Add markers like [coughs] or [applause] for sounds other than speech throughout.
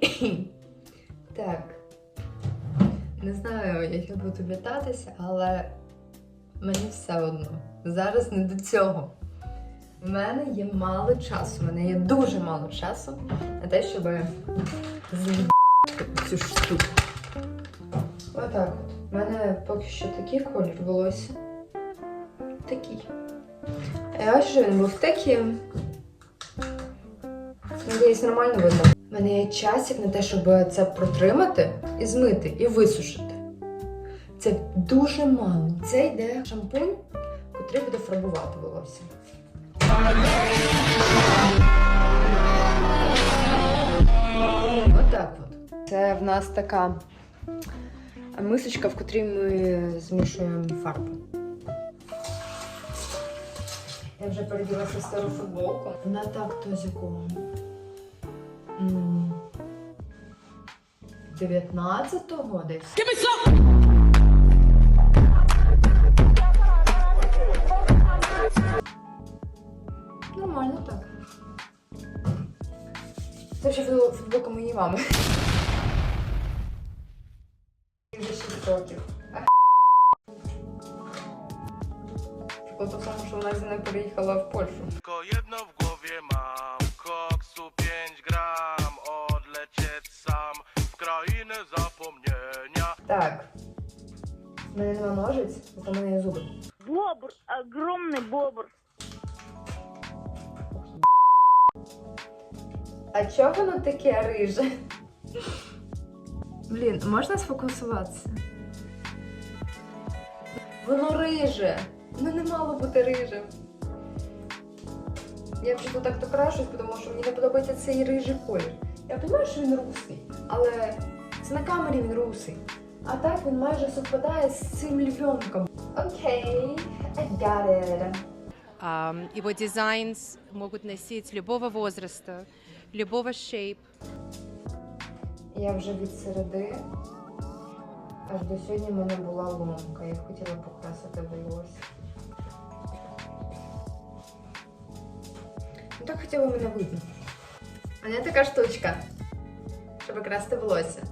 [coughs] Так. Не знаю, як я буду вітатися, але мені все одно. Зараз не до цього. У мене є мало часу, у мене є дуже мало часу на те, щоб з'їбати цю штуку. Отак от. У мене поки що такий колір волосся. Такий. А що він був таким. Надіюсь, нормально видно. У мене є часик на те, щоб це протримати і змити, і висушити. Це дуже мало. Це йде шампунь, котрий буде фарбувати волосся. Отак от. Це в нас така мисочка, в котрій ми змішуємо фарбу. Я вже переділася стару футболку. Вона так то з якого? М, 19-го десь. Нормально так. Це ще футбол- футболка моєї мами. Вже 6 років. Прикол в тому, що вона зі мною переїхала в Польщу. Tylko jedno w głowie mam Так. У мене нема ножиць, зато мене є зуби. Бобр, огромный бобр. А чого воно таке риже? Блін, можна сфокусуватися? Воно риже. Воно не мало бути рижим. Я просто так то крашусь, тому що мені не подобається цей рижий колір. Я розумію, що він русий, але це на камері він русий. А так він майже совпадає з цим львенком. Окей, I got it. Ам, Его дизайнс могут носить любого возраста, любого шейп. Я вже від середи. Аж до сьогодні в мене була ломка. Я хотіла покрасити волосся. Ну так хотіла мене видно. А не така штучка, щоб красти волосся.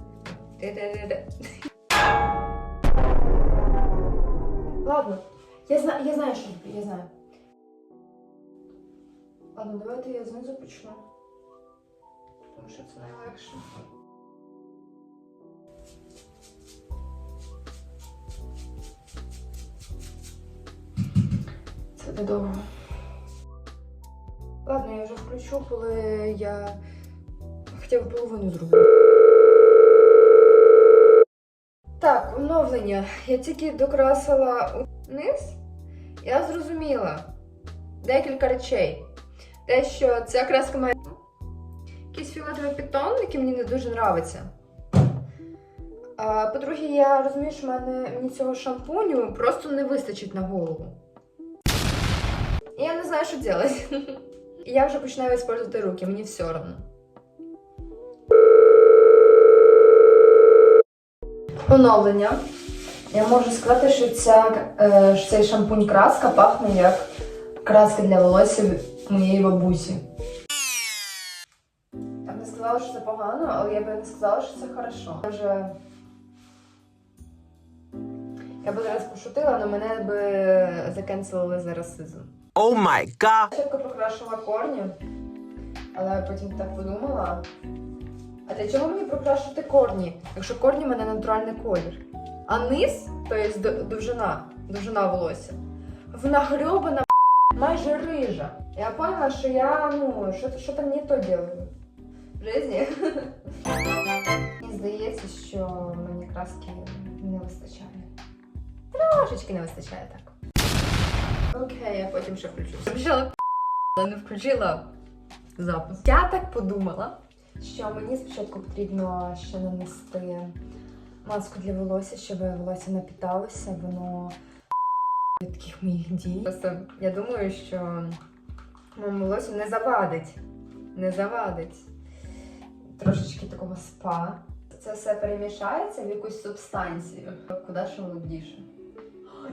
Ладно, я знаю, я знаю, що я знаю. Ладно, давайте я знизу почну. Тому що це найлегше. Це недовго. Ладно, я вже включу, коли я хоча б половину зроблю. Оновлення. Я тільки докрасила вниз. Я зрозуміла декілька речей. Те, що ця краска має якийсь фіолетовий підтон, який мені не дуже подобається. По-друге, я розумію, що мене, мені цього шампуню просто не вистачить на голову. Я не знаю, що робити. [laughs] Я вже починаю використовувати руки, мені все одно. Оновлення. Я можу сказати, що, ця, е, що цей шампунь краска пахне як краска для волосся моєї бабусі. Я б не сказала, що це погано, але я би не сказала, що це хорошо. Я вже. Я би зараз пошутила, але мене би закенселили за расизм. Oh my god! Спочатку покрашила корні, але потім так подумала. А для чого мені прокрашувати корні, якщо корні в мене натуральний колір? А низ, тобто д- довжина, довжина волосся, вона грьобана майже рижа. Я поняла, що я ну, що, що там не то делаю в житті. [laughs] Мені здається, що мені краски не вистачає. Трошечки не вистачає так. Окей, я потім ще включу. Включила але не включила запис. Я так подумала, що мені спочатку потрібно ще нанести маску для волосся, щоб волосся напіталося, воно від таких моїх дій. Просто я думаю, що моєму волосся не завадить. Не завадить. Трошечки такого спа. Це все перемішається в якусь субстанцію. Куди ж молодіше.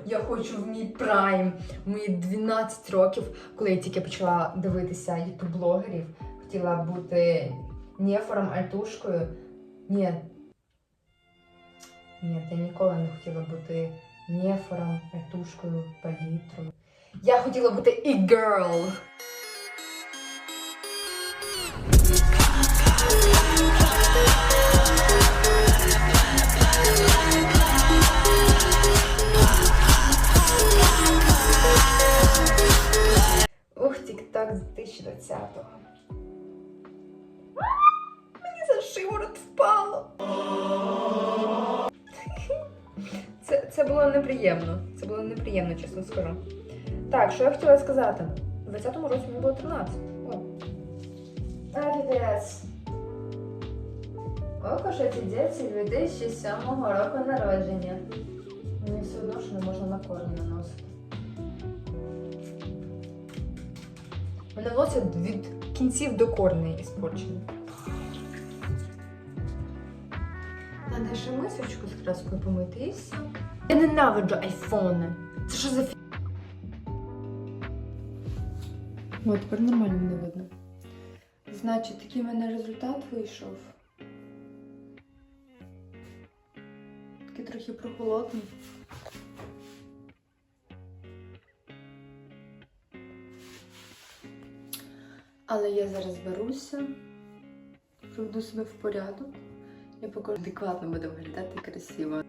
Я хочу в мій прайм, мої 12 років, коли я тільки почала дивитися ютуб-блогерів, хотіла бути нефором, альтушкою. Ні. Ні, я ніколи не хотіла бути нефором, альтушкою, палітрою. Я хотіла бути і girl. Ух, тік-так з 2020-го. Шиворот впало. Це, це було неприємно. Це було неприємно, чесно скажу. Так, що я хотіла сказати? У 20-му році мені було 13. О. Арідес. Око ж ці діти 2007 року народження. Мені все одно, що не можна на корні наносити. Мене волосся від кінців до корней іспорчене. Надо ще мисочку з краскою помити і все. Я ненавиджу айфони. Це що за фі... О, тепер нормально не видно. Значить, такий в мене результат вийшов. Такий трохи прохолодний. Але я зараз беруся, приведу себе в порядок. Я покажу адекватно буде виглядати красиво.